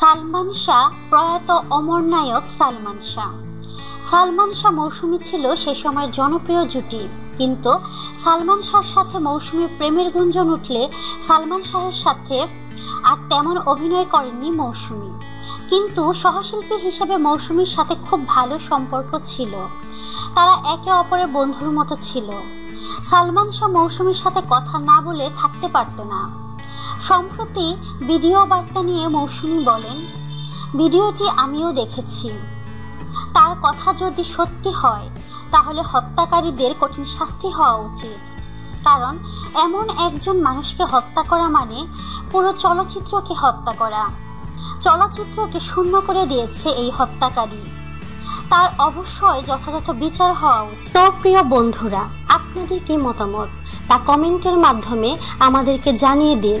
সালমান শাহ প্রয়াত অমর নায়ক সালমান শাহ। সালমান শাহ মৌসুমি ছিল সে সময় জনপ্রিয় জুটি। কিন্তু সালমান শাহর সাথে মৌসুমীর প্রেমের গুঞ্জন উঠলে সালমান শাহের সাথে আর তেমন অভিনয় করেননি মৌসুমি। কিন্তু সহশিল্পী হিসেবে মৌসুমীর সাথে খুব ভালো সম্পর্ক ছিল। তারা একে অপরের বন্ধুর মতো ছিল। সালমান শাহ মৌসুমীর সাথে কথা না বলে থাকতে পারতো না। সম্প্রতি ভিডিও বার্তা নিয়ে মৌসুমি বলেন, ভিডিওটি আমিও দেখেছি। তার কথা যদি সত্যি হয়, তাহলে হত্যাকারীদের কঠিন শাস্তি হওয়া উচিত। কারণ এমন একজন মানুষকে হত্যা করা মানে পুরো চলচ্চিত্রকে হত্যা করা। চলচ্চিত্রকে শূন্য করে দিয়েছে এই হত্যাকারী। তার অবশ্যই যথাযথ বিচার হওয়া উচিত। তো প্রিয় বন্ধুরা, আপনাদের কি মতামত? তা কমেন্টের মাধ্যমে আমাদেরকে জানিয়ে দিন।